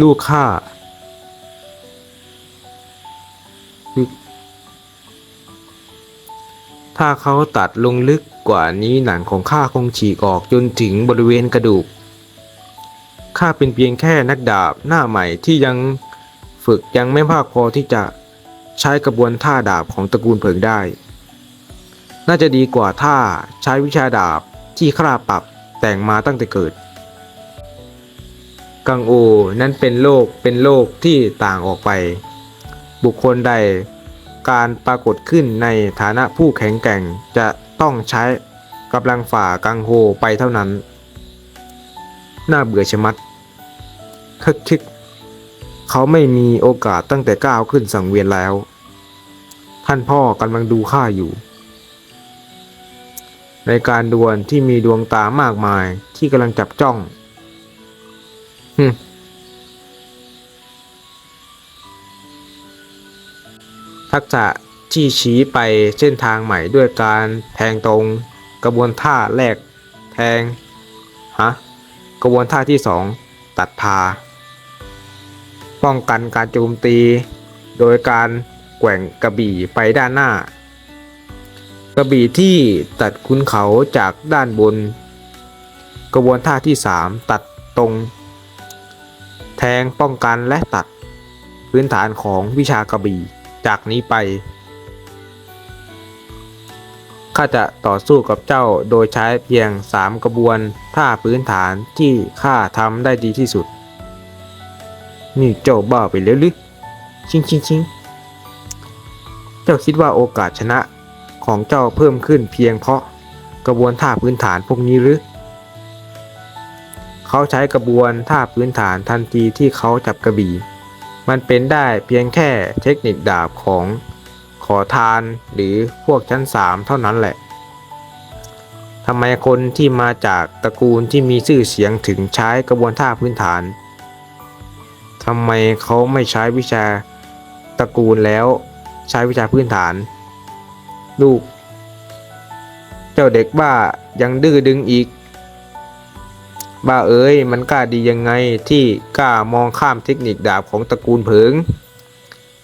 ลูกข้าถ้าเขาตัดลงลึกกว่านี้หนังของข้าคงฉีกออกจนถึงบริเวณกระดูก ข้าเป็นเพียงแค่นักดาบหน้าใหม่ที่ยังฝึกยังไม่มากพอที่จะใช้กระบวนท่าดาบของตระกูลเผิงได้ น่าจะดีกว่าถ้าใช้วิชาดาบที่ข้าปรับแต่งมาตั้งแต่เกิด กังโอนั้นเป็นโลกเป็นโลกที่ต่างออกไป บุคคลใด การปรากฏขึ้นในฐานะผู้แข็งแกร่งจะต้องใช้กำลังฝ่ากังโฮไปเท่านั้น น่าเบื่อชะมัดคึกคิกเขาไม่มีโอกาสตั้งแต่ก้าวขึ้นสังเวียนแล้ว ท่านพ่อกำลังดูข้าอยู่ ในการดวลที่มีดวงตามากมายที่กำลังจับจ้อง ทักษะที่ชี้ไปเส้นทางใหม่ด้วยการแทงตรง กระบวนท่าแรกแทงฮะกระบวนท่าที่สองตัดพา ป้องกันการโจมตี โดยการแกว่งกระบี่ไปด้านหน้า กระบี่ที่ตัดคุ้นเขาจากด้านบน กระบวนท่าที่ 3 ตัดตรง แทงป้องกันและตัด พื้นฐานของวิชากระบี่จากนี้ไปข้าจะต่อสู้กับเจ้าโดยใช้เพียง3กระบวนท่าพื้นฐานที่ข้าทำได้ดีที่สุด นี่เจ้าบ้าไปแล้วหรือชิงชิงชิงเจ้าคิดว่าโอกาสชนะของเจ้าเพิ่มขึ้นเพียงเพราะกระบวนท่าพื้นฐานพวกนี้หรือ เขาใช้กระบวนท่าพื้นฐานทันทีที่เขาจับกระบี่ มันเป็นได้เพียงแค่เทคนิคดาบของขอทานหรือพวกชั้นสามเท่านั้นแหละทำไมคนที่มาจากตระกูลที่มีชื่อเสียงถึงใช้กระบวนท่าพื้นฐานทำไมเขาไม่ใช้วิชาตระกูลแล้วใช้วิชาพื้นฐาน ลูก เจ้าเด็กบ้ายังดื้อดึงอีก บ้าเอ้ยมันกล้าดียังไงที่กล้ามองข้ามเทคนิคดาบของตระกูลเผิง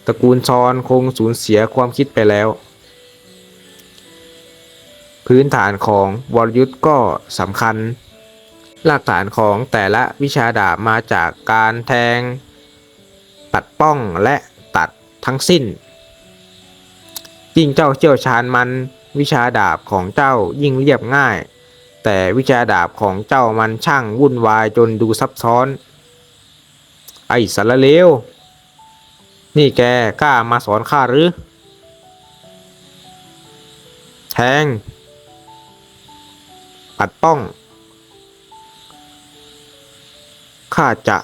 ตระกูลชอนคงสูญเสียความคิดไปแล้ว พื้นฐานของวรยุทธ์ก็สำคัญรากฐานของแต่ละวิชาดาบมาจากการแทงตัดป้องและตัดทั้งสิ้น ยิ่งเจ้าเชี่ยวชาญมันวิชาดาบของเจ้ายิ่งเรียบง่าย แต่วิชาดาบของเจ้ามันช่างวุ่นวายจนดูซับซ้อน ไอ้สารเลว นี่แกกล้ามาสอนข้าหรือ แทง ปัดป้อง ข้าจะ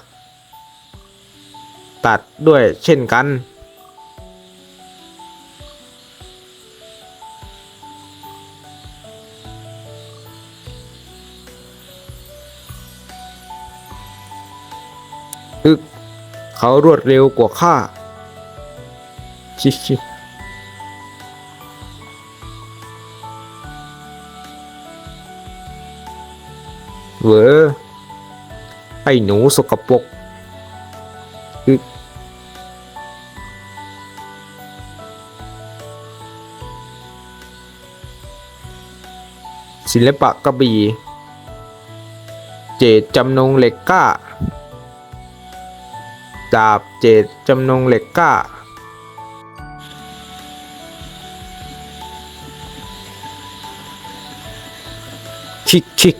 ตัดด้วยเช่นกัน อึก เขารวดเร็วกว่าข้าชิชิเวอไอ้หนูสกปรกอึกศิลปะกระบี่ เจตจำนงเหล็กกล้า ดาบเจตจำนงเหล็กกล้า คิกคิก